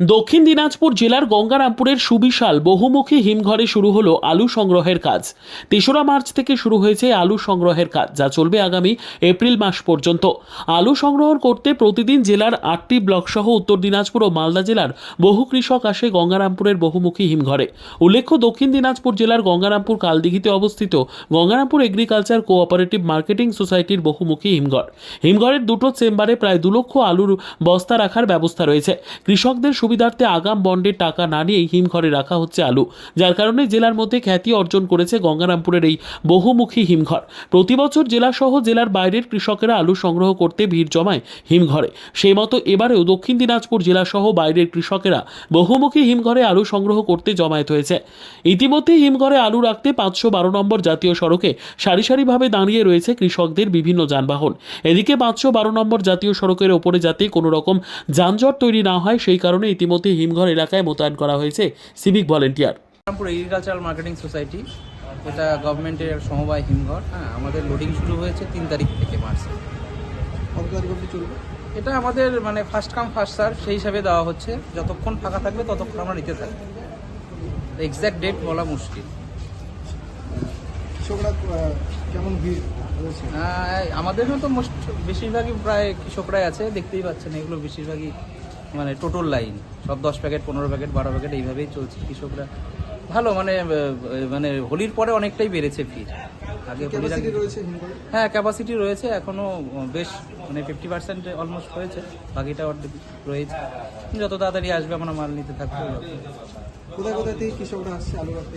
দক্ষিণ দিনাজপুর জেলার গঙ্গারামপুরের সুবিশাল বহুমুখী হিমঘরে শুরু হলো আলু সংগ্রহের কাজ। তেসরা মার্চ থেকে শুরু হয়েছে আলু সংগ্রহের কাজ, যা চলবে আগামী এপ্রিল মাস পর্যন্ত। আলু সংগ্রহ করতে প্রতিদিন জেলার আটটি ব্লক সহ উত্তর দিনাজপুর ও মালদা জেলার বহু কৃষক আসে গঙ্গারামপুরের বহুমুখী হিমঘরে। উল্লেখ্য, দক্ষিণ দিনাজপুর জেলার গঙ্গারামপুর কালদিঘিতে অবস্থিত গঙ্গারামপুর এগ্রিকালচার কোঅপারেটিভ মার্কেটিং সোসাইটির বহুমুখী হিমঘর। হিমঘরের দুটো চেম্বারে প্রায় দু লক্ষ আলুর বস্তা রাখার ব্যবস্থা রয়েছে। কৃষকদের সুবিধার্থে আগাম বন্ডের টাকা না নিয়েই হিমঘরে রাখা হচ্ছে আলু, যার কারণে জেলার মধ্যে খ্যাতি অর্জন করেছে গঙ্গারামপুরের এই বহুমুখী হিমঘর। প্রতি বছর জেলাসহ জেলার বাইরের কৃষকেরা আলু সংগ্রহ করতে ভিড় জমায় হিমঘরে। সেই মতো এবারেও দক্ষিণ দিনাজপুর জেলাসহ বাইরের কৃষকেরা বহুমুখী হিমঘরে আলু সংগ্রহ করতে জমায়েত হয়েছে। ইতিমধ্যে হিমঘরে আলু রাখতে পাঁচশো বারো নম্বর জাতীয় সড়কে সারি সারিভাবে দাঁড়িয়ে রয়েছে কৃষকদের বিভিন্ন যানবাহন। এদিকে পাঁচশো বারো নম্বর জাতীয় সড়কের ওপরে যাতে কোনো রকম যানজট তৈরি না হয়, সেই কারণে ইতিমধ্যে হিমঘর এলাকায় মোতায়েন করা হয়েছে civic volunteer. Rampur agricultural marketing society এটা গভর্নমেন্টের সমবায় হিমঘর হ্যাঁ আমাদের লোডিং শুরু হয়েছে তিন তারিখ থেকে মার্চে এটা আমাদের মানে ফার্স্ট কাম ফার্স্ট সার্ভ সেই হিসাবে দেওয়া হচ্ছে। যতক্ষণ ফাঁকা থাকবে ততক্ষণ আমরা নিতে থাকব। এক্স্যাক্ট ডেট বলা মুশকিল। কৃষকরা কেমন ভিড় আমাদের তো মোস্ট বেশিরভাগই প্রায় কৃষকরাই আছে দেখতেই পাচ্ছেন এগুলো বেশিরভাগই মানে টোটাল লাইন সব দশ প্যাকেট পনেরো প্যাকেট বারো প্যাকেট এইভাবেই চলছে। কৃষকরা ভালো মানে মানে হোলির পরে অনেকটাই বেড়েছে ভিড়। আগে হ্যাঁ ক্যাপাসিটি রয়েছে এখনও বেশ মানে ফিফটি পার্সেন্ট অলমোস্ট হয়েছে। বাকিটা অর্ধেক রয়েছে। যত তাড়াতাড়ি আসবে আমরা মাল নিতে থাকব। কোথায় কোথায় থেকে কৃষকরা আসছে আলু রাখতে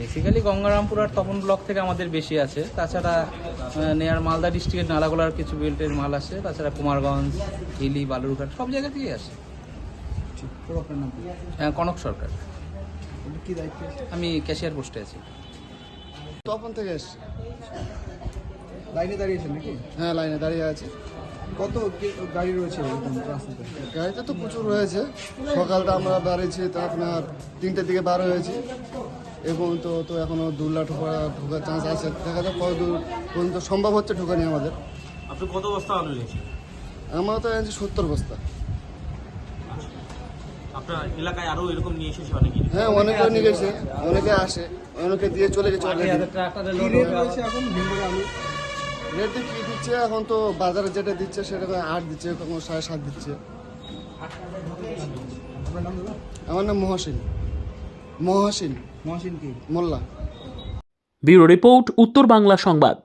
বেসিক্যালি গঙ্গারামপুর আর তপন ব্লক থেকে আমাদের বেশি আছে। তাছাড়া নেয়ার মালদা ডিস্ট্রিক্টের নালাগোলার কিছু বেল্টের মাল আসে তাছাড়া কুমারগঞ্জ হিলি বালুরঘাট সব জায়গা থেকেই আসে হ্যাঁ, কনক সরকার। আমি ক্যাশিয়ার পোস্টে আছি। তপন থেকে এসছি। লাইনে দাঁড়িয়েছেন নাকি? হ্যাঁ লাইনে দাঁড়িয়ে আছে। কত গাড়ি রয়েছে গাড়িতে তো প্রচুর রয়েছে। সকালটা আমরা বেরিয়েছি তা আপনার তিনটের দিকে বার হয়েছি। এবং তো তো এখনও দু লাখ ঢোকা ঢোকার চান্স আছে। দেখা যাক কত দূর পর্যন্ত সম্ভব হচ্ছে ঢোকানি আমাদের। আপনি কত বস্তা আলু নিয়েছেন? আমরা তো এনেছি সত্তর বস্তা। আপনার এলাকায় আরও এরকম নিয়ে এসেছে অনেকে? হ্যাঁ অনেকে নিয়ে গেছে অনেকে আসে। অনেকে দিয়ে চলে গেছে রেট এখন? রেট কি দিচ্ছে? এখন তো বাজারে যেটা দিচ্ছে সেটা আট দিচ্ছে কখনো সাড়ে সাত দিচ্ছে। আমার নাম মহাসিন। মহাসিন মহাসিন কি? মোল্লা। ব্যুরো রিপোর্ট উত্তর বাংলা সংবাদ।